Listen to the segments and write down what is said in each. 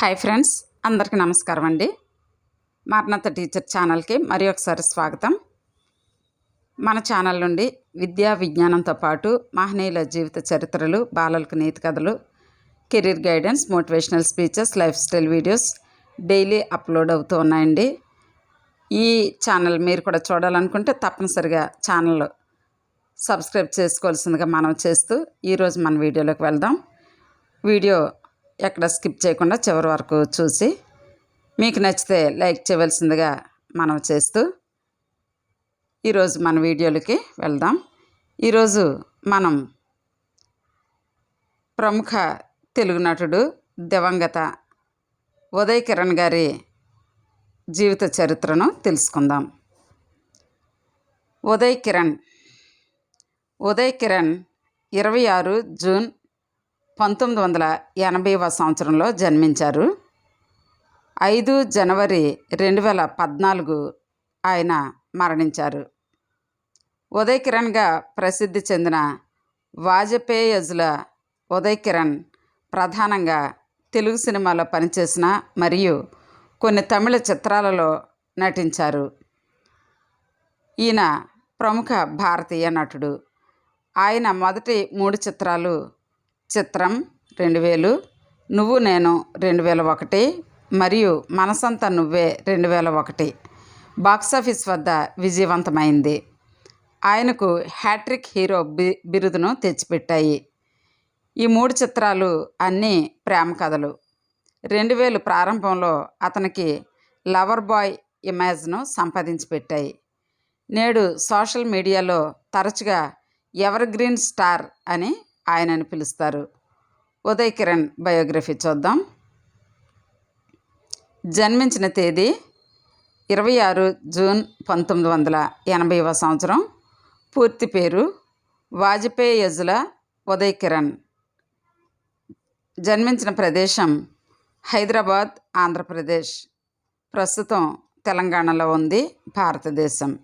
Hi friends అందరికీ నమస్కారం అండి. మరణత టీచర్ ఛానల్కి మరి ఒకసారి స్వాగతం. మన ఛానల్ నుండి విద్యా విజ్ఞానంతో పాటు మహనీయుల జీవిత చరిత్రలు బాలలకు నీతి కథలు career guidance motivational speeches life style videos daily upload అవుతూ ఉన్నాయండి. ఈ ఛానల్ మీరు కూడా చూడాలనుకుంటే తప్పనిసరిగా ఛానల్ సబ్స్క్రైబ్ చేసుకోవాల్సిందిగా మనం చేస్తూ ఈరోజు మన వీడియోలోకి వెళ్దాం. వీడియో ఎక్కడ స్కిప్ చేయకుండా చివరి వరకు చూసి మీకు నచ్చితే లైక్ చేయవలసిందిగా మనం చేస్తూ ఈరోజు మన వీడియోలకి వెళ్దాం. ఈరోజు మనం ప్రముఖ తెలుగు నటుడు దివంగత ఉదయ్ కిరణ్ గారి జీవిత చరిత్రను తెలుసుకుందాం. ఉదయ్ కిరణ్ ఉదయ్ కిరణ్ ఇరవై ఆరు జూన్ పంతొమ్మిది వందల ఎనభైవ సంవత్సరంలో జన్మించారు. ఐదు జనవరి రెండు వేల పద్నాలుగు ఆయన మరణించారు. ఉదయ్ కిరణ్గా ప్రసిద్ధి చెందిన వాజపేయజుల ఉదయ్ కిరణ్ ప్రధానంగా తెలుగు సినిమాలో పనిచేసిన మరియు కొన్ని తమిళ చిత్రాలలో నటించారు. ఈయన ప్రముఖ భారతీయ నటుడు. ఆయన మొదటి మూడు చిత్రాలు చిత్రం రెండు వేలు నువ్వు నేను రెండు వేల ఒకటి మరియు మనసంతా నువ్వే రెండు వేల ఒకటి బాక్సాఫీస్ వద్ద విజయవంతమైంది. ఆయనకు హ్యాట్రిక్ హీరో బి బిరుదును తెచ్చిపెట్టాయి. ఈ మూడు చిత్రాలు అన్నీ ప్రేమ కథలు. రెండు వేలు ప్రారంభంలో అతనికి లవర్ బాయ్ ఇమేజ్ను సంపాదించి పెట్టాయి నేడు సోషల్ మీడియాలో తరచుగా ఎవర్ గ్రీన్ స్టార్ అని ఆయనని పిలుస్తారు. ఉదయ్ కిరణ్ బయోగ్రఫీ చూద్దాం. జన్మించిన తేదీ ఇరవై ఆరు జూన్ పంతొమ్మిది వందల ఎనభైవ సంవత్సరం. పూర్తి పేరు వాజపేయి యజుల ఉదయ్ కిరణ్. జన్మించిన ప్రదేశం హైదరాబాద్ ఆంధ్రప్రదేశ్. ప్రస్తుతం తెలంగాణలో ఉంది భారతదేశం.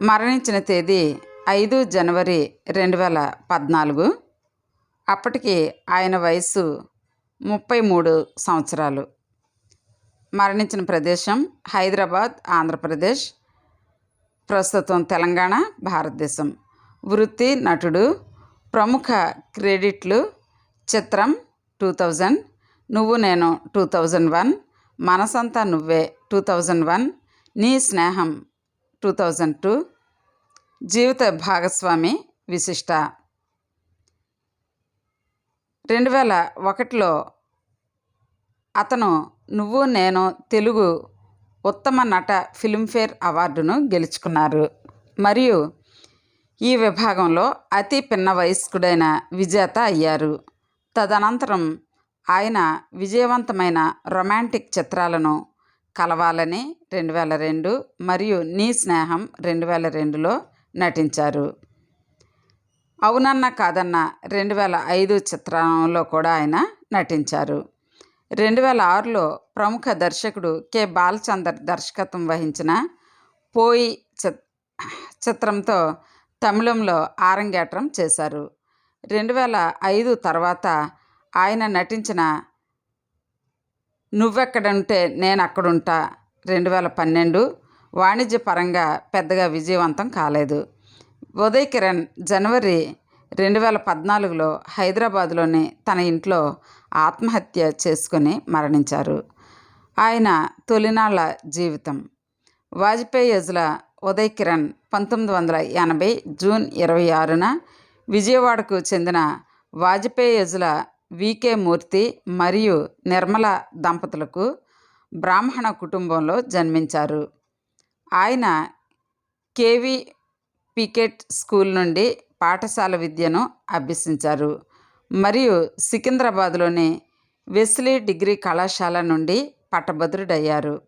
మరణించిన తేదీ ఐదు జనవరి రెండు వేల పద్నాలుగు. అప్పటికి ఆయన వయసు ముప్పై మూడు సంవత్సరాలు. మరణించిన ప్రదేశం హైదరాబాద్ ఆంధ్రప్రదేశ్. ప్రస్తుతం తెలంగాణ భారతదేశం. వృత్తి నటుడు ప్రముఖ క్రెడిట్లు చిత్రం టూ థౌజండ్ నువ్వు నేను టూ థౌజండ్ వన్ మనసంతా నువ్వే టూ థౌజండ్ వన్ నీ స్నేహం టూ థౌజండ్ టూ జీవిత భాగస్వామి విశిష్ట. రెండు వేల ఒకటిలో అతను నువ్వు నేను తెలుగు ఉత్తమ నట ఫిల్మ్ఫేర్ అవార్డును గెలుచుకున్నారు. మరియు ఈ విభాగంలో అతి పిన్న వయస్కుడైన విజేత అయ్యారు. తదనంతరం ఆయన విజయవంతమైన రొమాంటిక్ చిత్రాలను కలవాలని రెండు వేల రెండు మరియు నీ స్నేహం రెండు వేల రెండులో నటించారు. అవునన్న కాదన్న రెండు వేల ఐదు చిత్రంలో కూడా ఆయన నటించారు. రెండు వేల ఆరులో ప్రముఖ దర్శకుడు కె. బాలచందర్ దర్శకత్వం వహించిన పోయి చిత్రంతో తమిళంలో ఆరంగేట్రం చేశారు. రెండు వేల ఐదు తర్వాత ఆయన నటించిన నువ్వెక్కడుంటే నేను అక్కడుంటా రెండు వేల పన్నెండు వాణిజ్యపరంగా పెద్దగా విజయవంతం కాలేదు. ఉదయ్ కిరణ్ జనవరి రెండు వేల పద్నాలుగులో హైదరాబాద్లోని తన ఇంట్లో ఆత్మహత్య చేసుకుని మరణించారు. ఆయన తొలినాళ్ళ జీవితం. వాజ్పేయి యజుల ఉదయ్ కిరణ్ పంతొమ్మిది వందల ఎనభై జూన్ ఇరవై ఆరున విజయవాడకు చెందిన వాజ్పేయి యజుల వికే మూర్తి మరియు నిర్మల దంపతులకు బ్రాహ్మణ కుటుంబంలో జన్మించారు. ఆయన కేవి పికెట్ స్కూల్ నుండి పాఠశాల విద్యను అభ్యసించారు. మరియు సికింద్రాబాద్లోని వెస్లీ డిగ్రీ కళాశాల నుండి పట్టభద్రుడయ్యారు.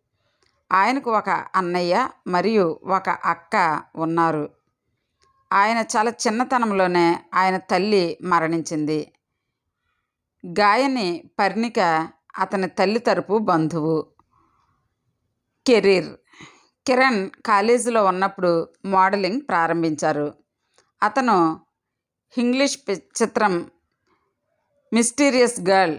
ఆయనకు ఒక అన్నయ్య మరియు ఒక అక్క ఉన్నారు. ఆయన చాలా చిన్నతనంలోనే ఆయన తల్లి మరణించింది. గాయని పర్ణిక అతని తల్లి తరపు బంధువు కెరీర్ కిరణ్ కాలేజీలో ఉన్నప్పుడు మోడలింగ్ ప్రారంభించారు. అతను ఇంగ్లీష్ చిత్రం మిస్టీరియస్ గర్ల్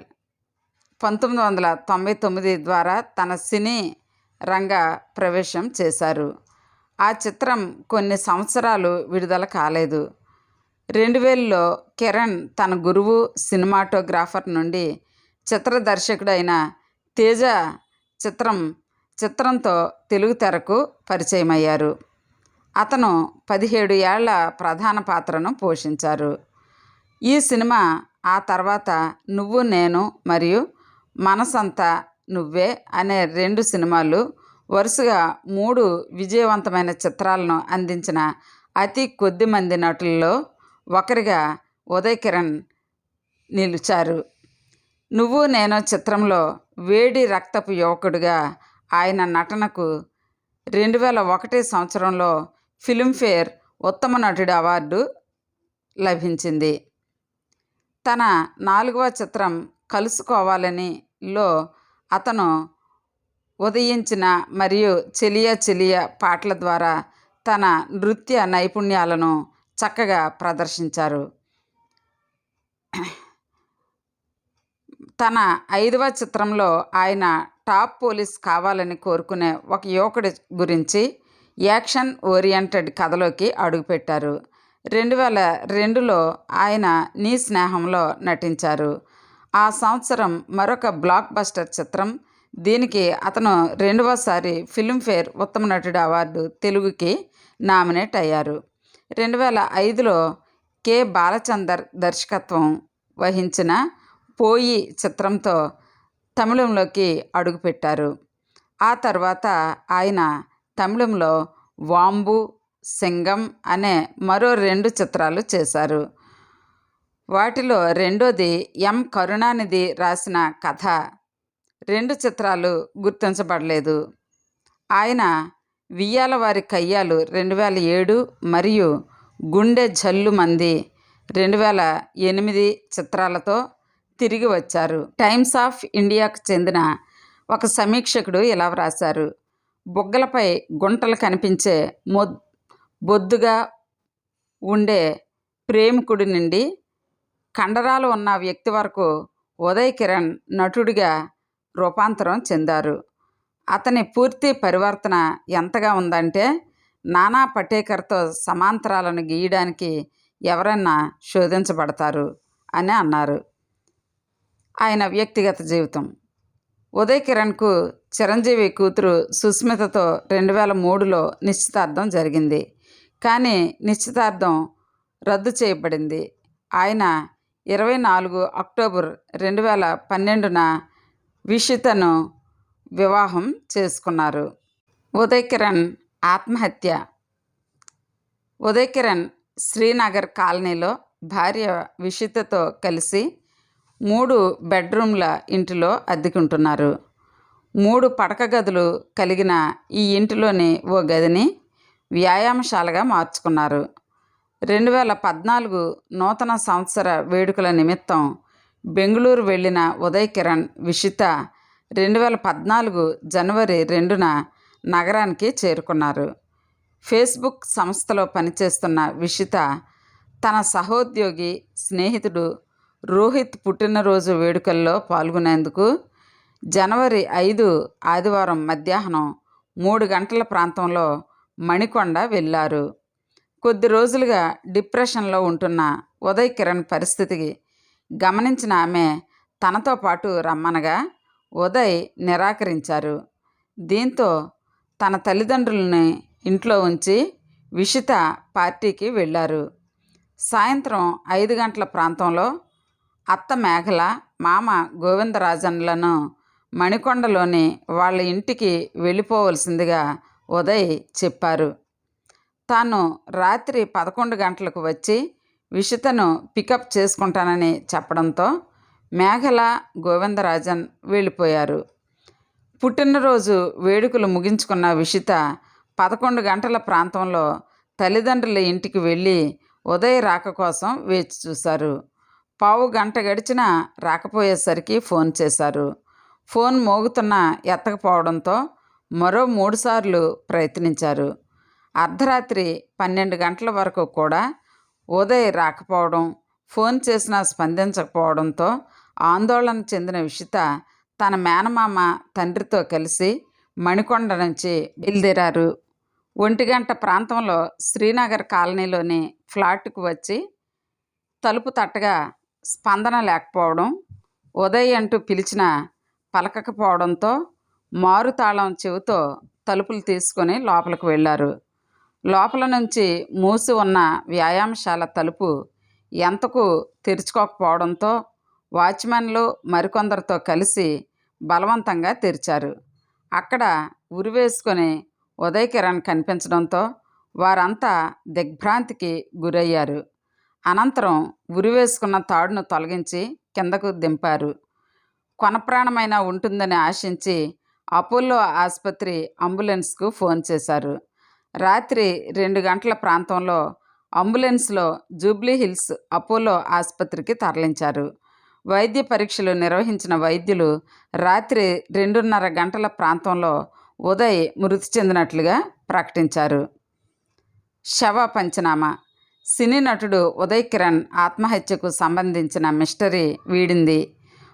పంతొమ్మిది వందల తొంభై తొమ్మిది ద్వారా తన సినీ రంగ ప్రవేశం చేశారు. ఆ చిత్రం కొన్ని సంవత్సరాలు విడుదల కాలేదు. రెండు వేలలో కిరణ్ తన గురువు సినిమాటోగ్రాఫర్ నుండి చిత్ర దర్శకుడైన తేజ చిత్రం చిత్రంతో తెలుగు తెరకు పరిచయమయ్యారు. అతను పదిహేడు ఏళ్ళ ప్రధాన పాత్రను పోషించారు. ఈ సినిమా ఆ తర్వాత నువ్వు నేను మరియు మనసంతా నువ్వే అనే రెండు సినిమాలు వరుసగా మూడు విజయవంతమైన చిత్రాలను అందించిన అతి కొద్ది మంది నటుల్లో ఒకరిగా ఉదయ్ కిరణ్ నిలిచారు. నువ్వు నేను చిత్రంలో వేడి రక్తపు యువకుడిగా ఆయన నటనకు రెండు వేల ఒకటి సంవత్సరంలో ఫిల్మ్ఫేర్ ఉత్తమ నటుడి అవార్డు లభించింది. తన నాలుగవ చిత్రం కలుసుకోవాలని లో అతను ఉదయించిన మరియు చెలియా చెలియా పాటల ద్వారా తన నృత్య నైపుణ్యాలను చక్కగా ప్రదర్శించారు. తన ఐదవ చిత్రంలో ఆయన టాప్ పోలీస్ కావాలని కోరుకునే ఒక యువకుడి గురించి యాక్షన్ ఓరియంటెడ్ కథలోకి అడుగుపెట్టారు. రెండు వేల రెండులో ఆయన నీ స్నేహంలో నటించారు. ఆ సంవత్సరం మరొక బ్లాక్ బస్టర్ చిత్రం. దీనికి అతను రెండవసారి ఫిల్మ్ఫేర్ ఉత్తమ నటుడు అవార్డు తెలుగుకి నామినేట్ అయ్యారు. రెండు వేల ఐదులో కె బాలచందర్ దర్శకత్వం వహించిన పోయి చిత్రంతో తమిళంలోకి అడుగుపెట్టారు. ఆ తర్వాత ఆయన తమిళంలో వాంబు సింగం అనే మరో రెండు చిత్రాలు చేశారు. వాటిలో రెండోది ఎం. కరుణానిధి రాసిన కథ. రెండు చిత్రాలు గుర్తించబడలేదు. ఆయన వియ్యాల వారి కయ్యాలు రెండు వేల ఏడు మరియు గుండె జల్లు మంది రెండు వేల ఎనిమిది చిత్రాలతో తిరిగి వచ్చారు. టైమ్స్ ఆఫ్ ఇండియాకు చెందిన ఒక సమీక్షకుడు ఇలా వ్రాశారు. బుగ్గలపై గుంటలు కనిపించే మొ బొద్దుగా ఉండే ప్రేమికుడి నుండి కండరాలు ఉన్న వ్యక్తి వరకు ఉదయ్ కిరణ్ నటుడిగా రూపాంతరం చెందారు. అతని పూర్తి పరివర్తన ఎంతగా ఉందంటే నానా పటేకర్తో సమాంతరాలను గీయడానికి ఎవరన్నా శోధించబడతారు అని అన్నారు. ఆయన వ్యక్తిగత జీవితం. ఉదయ్ కిరణ్కు చిరంజీవి కూతురు సుస్మితతో రెండు వేల మూడులో నిశ్చితార్థం జరిగింది. కానీ నిశ్చితార్థం రద్దు చేయబడింది. ఆయన ఇరవై నాలుగు అక్టోబర్ రెండు వేల పన్నెండున విషితను వివాహం చేసుకున్నారు. ఉదయ్ కిరణ్ ఆత్మహత్య. ఉదయ్ కిరణ్ శ్రీనగర్ కాలనీలో భార్య విషితతో కలిసి మూడు బెడ్రూమ్ల ఇంటిలో అద్దెకుంటున్నారు. మూడు పడక గదులు కలిగిన ఈ ఇంటిలోని ఓ గదిని వ్యాయామశాలగా మార్చుకున్నారు. రెండు వేల పద్నాలుగు నూతన సంవత్సర వేడుకల నిమిత్తం బెంగళూరు వెళ్ళిన ఉదయ్ కిరణ్ విషిత రెండు వేల పద్నాలుగు జనవరి రెండున నగరానికి చేరుకున్నారు. ఫేస్బుక్ సంస్థలో పనిచేస్తున్న విషిత తన సహోద్యోగి స్నేహితుడు రోహిత్ పుట్టినరోజు వేడుకల్లో పాల్గొనేందుకు జనవరి ఐదు ఆదివారం మధ్యాహ్నం మూడు గంటల ప్రాంతంలో మణికొండ వెళ్ళారు. కొద్ది రోజులుగా డిప్రెషన్లో ఉంటున్న ఉదయ్ కిరణ్ పరిస్థితికి గమనించిన ఆమె తనతో పాటు రమ్మనగా ఉదయ్ నిరాకరించారు. దీంతో తన తల్లిదండ్రులని ఇంట్లో ఉంచి విషిత పార్టీకి వెళ్ళారు. సాయంత్రం ఐదు గంటల ప్రాంతంలో అత్త మేఘల మామ గోవిందరాజన్లను మణికొండలోని వాళ్ళ ఇంటికి వెళ్ళిపోవలసిందిగా ఉదయ్ చెప్పారు. తాను రాత్రి పదకొండు గంటలకు వచ్చి విషితను పికప్ చేసుకుంటానని చెప్పడంతో మేఘల గోవిందరాజన్ వెళ్ళిపోయారు. పుట్టినరోజు వేడుకలు ముగించుకున్న విషిత పదకొండు గంటల ప్రాంతంలో తల్లిదండ్రుల ఇంటికి వెళ్ళి ఉదయ్ రాక కోసం వేచి చూశారు. పావు గంట గడిచినా రాకపోయేసరికి ఫోన్ చేశారు. ఫోన్ మోగుతున్నా ఎత్తకపోవడంతో మరో మూడుసార్లు ప్రయత్నించారు. అర్ధరాత్రి పన్నెండు గంటల వరకు కూడా ఉదయ్ రాకపోవడం ఫోన్ చేసినా స్పందించకపోవడంతో ఆందోళన చెందిన విషిత తన మేనమామ తండ్రితో కలిసి మణికొండ నుంచి బయలుదేరారు. ఒంటి గంట ప్రాంతంలో శ్రీనగర్ కాలనీలోని ఫ్లాట్కు వచ్చి తలుపు తట్టగా స్పందన లేకపోవడం ఉదయ్ అంటూ పిలిచిన పలకకపోవడంతో మారుతాళం చెవితో తలుపులు తీసుకొని లోపలికి వెళ్ళారు. లోపల నుంచి మూసి ఉన్న వ్యాయామశాల తలుపు ఎంతకు తెరుచుకోకపోవడంతో వాచ్మెన్లు మరికొందరితో కలిసి బలవంతంగా తెరిచారు. అక్కడ ఉరివేసుకొని ఉదయ్ కిరణ్ కనిపించడంతో వారంతా దిగ్భ్రాంతికి గురయ్యారు. అనంతరం ఉరివేసుకున్న తాడును తొలగించి కిందకు దింపారు. కొనప్రాణమైన ఉంటుందని ఆశించి అపోలో ఆసుపత్రి అంబులెన్స్కు ఫోన్ చేశారు. రాత్రి రెండు గంటల ప్రాంతంలో అంబులెన్స్లో జూబ్లీ హిల్స్ అపోలో ఆసుపత్రికి తరలించారు. వైద్య పరీక్షలు నిర్వహించిన వైద్యులు రాత్రి రెండున్నర గంటల ప్రాంతంలో ఉదయ్ మృతి చెందినట్లుగా ప్రకటించారు. శవ పంచనామా సినీ నటుడు ఉదయ్ కిరణ్ ఆత్మహత్యకు సంబంధించిన మిస్టరీ వీడింది.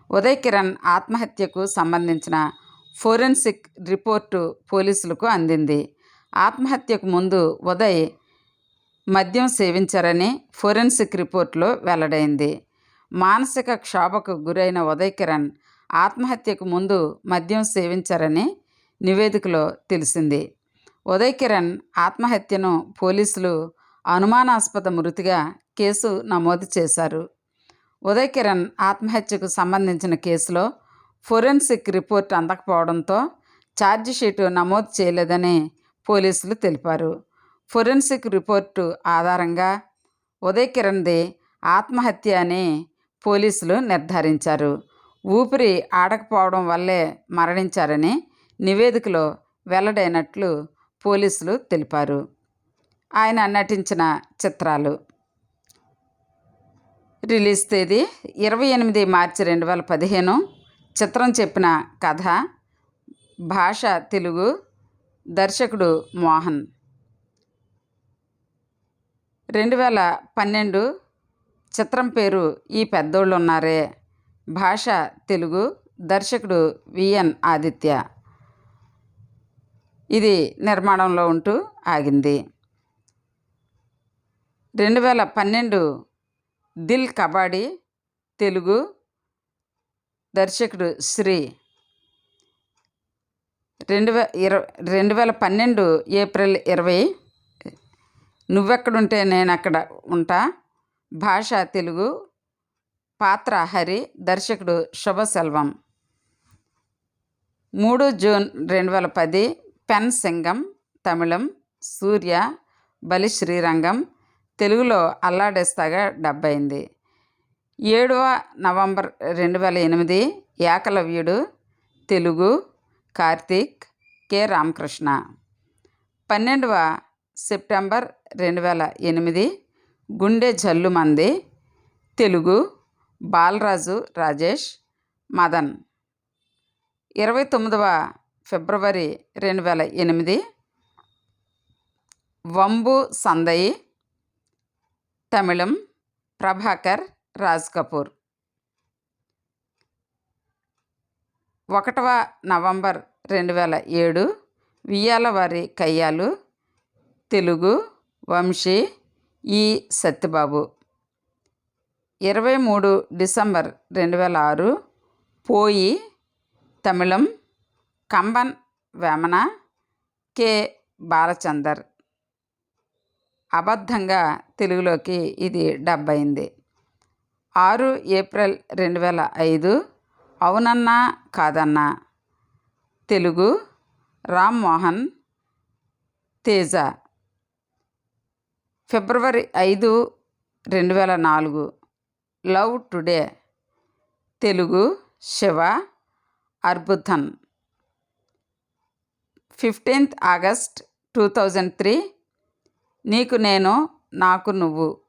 ఉదయ్ కిరణ్ ఆత్మహత్యకు సంబంధించిన ఫోరెన్సిక్ రిపోర్టు పోలీసులకు అందింది. ఆత్మహత్యకు ముందు ఉదయ్ మద్యం సేవించారని ఫోరెన్సిక్ రిపోర్టులో వెల్లడైంది. మానసిక క్షోభకు గురైన ఉదయ్ కిరణ్ ఆత్మహత్యకు ముందు మద్యం సేవించారని నివేదికలో తెలిసింది. ఉదయ్ కిరణ్ ఆత్మహత్యను పోలీసులు అనుమానాస్పద మృతిగా కేసు నమోదు చేశారు. ఉదయ్ కిరణ్ ఆత్మహత్యకు సంబంధించిన కేసులో ఫోరెన్సిక్ రిపోర్ట్ అందకపోవడంతో ఛార్జిషీటు నమోదు చేయలేదని పోలీసులు తెలిపారు. ఫోరెన్సిక్ రిపోర్టు ఆధారంగా ఉదయ్ కిరణ్ది ఆత్మహత్య అని పోలీసులు నిర్ధారించారు. ఊపిరి ఆడకపోవడం వల్లే మరణించారని నివేదికలో వెల్లడైనట్లు పోలీసులు తెలిపారు. ఆయన నటించిన చిత్రాలు. రిలీజ్ తేదీ ఇరవై ఎనిమిది మార్చి రెండు వేల పదిహేను. చిత్రం చెప్పిన కథ భాష తెలుగు దర్శకుడు మోహన్. రెండు వేల పన్నెండు చిత్రం పేరు ఈ పెద్దోళ్ళు ఉన్నారే భాష తెలుగు దర్శకుడు విఎన్ ఆదిత్య. ఇది నిర్మాణంలో ఉంటూ ఆగింది. రెండు వేల పన్నెండు దిల్ కబాడీ తెలుగు దర్శకుడు శ్రీ. రెండు వే ఇరవై రెండు వేల పన్నెండు ఏప్రిల్ ఇరవై నువ్వెక్కడుంటే నేను అక్కడ ఉంటా. భాష తెలుగు పాత్ర హరి దర్శకుడు శుభసెల్వం. మూడు జూన్ రెండు వేల పది పెన్ సింగం తమిళం సూర్య బలి శ్రీరంగం తెలుగులో అల్లాడేస్తాగా డబ్బైంది ఏడవ నవంబర్ రెండు వేల ఎనిమిది ఏకలవ్యుడు తెలుగు కార్తీక్ కె. రామకృష్ణ. పన్నెండవ సెప్టెంబర్ రెండు వేల ఎనిమిది గుండె జల్లుమంది తెలుగు బాలరాజు రాజేష్ మదన్. ఇరవై తొమ్మిదవ ఫిబ్రవరి రెండు వేల ఎనిమిది వంబు సందయి తమిళం ప్రభాకర్ రాజ్ కపూర్. ఒకటవ నవంబర్ రెండు వేల ఏడు వియ్యాలవారి కయ్యాలు తెలుగు వంశీ ఈ సత్యబాబు. ఇరవై మూడు డిసెంబర్ రెండు వేల ఆరు పోయి తమిళం కంబన్ వేమన కె బాలచందర్. అబద్ధంగా తెలుగులోకి ఇది డబ్ అయింది ఆరు ఏప్రిల్ రెండు వేల ఐదు. అవునన్నా కాదన్నా. తెలుగు రామ్ మోహన్ తేజ. ఫిబ్రవరి ఐదు రెండు వేల నాలుగు. Love today. Telugu Siva Arbuthan fifteenth August two thousand three. నీకు నేను నాకు నువ్వు.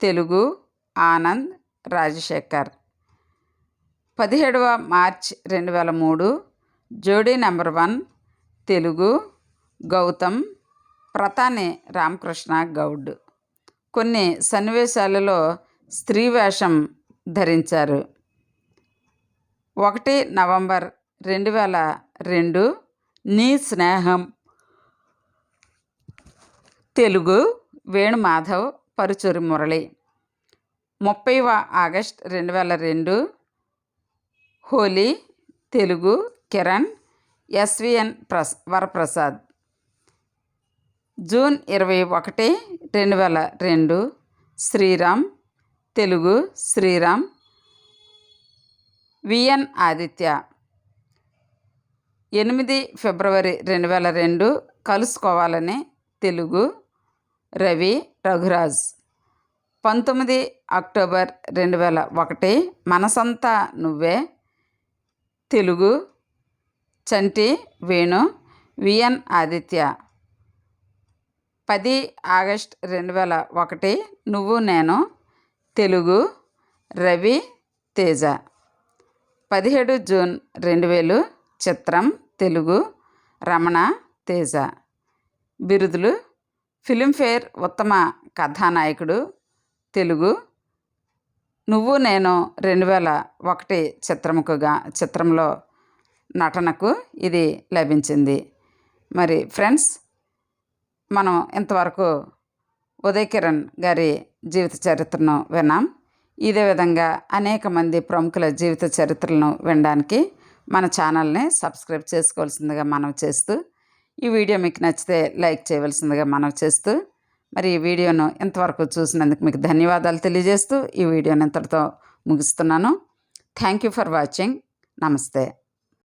తెలుగు ఆనంద్ రాజశేఖర్. పదిహేడవ మార్చ్ రెండు వేల మూడు జోడీ నెంబర్ వన్ తెలుగు గౌతమ్ ప్రతాని రామకృష్ణ గౌడ్. కొన్ని సన్నివేశాలలో స్త్రీ వేషం ధరించారు. ఒకటి నవంబర్ రెండు వేల రెండు నీ స్నేహం. తెలుగు వేణుమాధవ్ పరుచూరి మురళి. ముప్పైవ ఆగస్ట్ రెండు వేల రెండు హోలీ తెలుగు కిరణ్ ఎస్విఎన్ ప్రస్ వరప్రసాద్. జూన్ ఇరవై ఒకటి రెండు వేల రెండు శ్రీరామ్ తెలుగు శ్రీరామ్ విఎన్ ఆదిత్య. ఎనిమిది ఫిబ్రవరి రెండు వేల రెండు కలుసుకోవాలని తెలుగు రవి రఘురాజ్. పంతొమ్మిది అక్టోబర్ రెండు వేల ఒకటి మనసంతా నువ్వే. Telugu Chanti Venu V N Aditya. పది ఆగస్ట్ రెండు వేల ఒకటి నువ్వు నేను. తెలుగు రవి తేజ. పదిహేడు జూన్ రెండు వేలు చిత్రం తెలుగు రమణ తేజ. బిరుదులు ఫిలింఫేర్ ఉత్తమ కథానాయకుడు తెలుగు. నువ్వు నేను రెండు వేల ఒకటి చిత్రముకుగా చిత్రంలో నటనకు ఇది లభించింది. మరి ఫ్రెండ్స్ మనం ఇంతవరకు ఉదయ్ కిరణ్ గారి జీవిత చరిత్రను విన్నాం. ఇదే విధంగా అనేక మంది ప్రముఖుల జీవిత చరిత్రలను వినడానికి మన ఛానల్ని సబ్స్క్రైబ్ చేసుకోవాల్సిందిగా మనం చేస్తూ ఈ వీడియో మీకు నచ్చితే లైక్ చేయవలసిందిగా మనం చేస్తూ మరి ఈ వీడియోను ఇంతవరకు చూసినందుకు మీకు ధన్యవాదాలు తెలియజేస్తూ ఈ వీడియోను ఇంతటితో ముగిస్తున్నాను. థ్యాంక్ యూ ఫర్ వాచింగ్ నమస్తే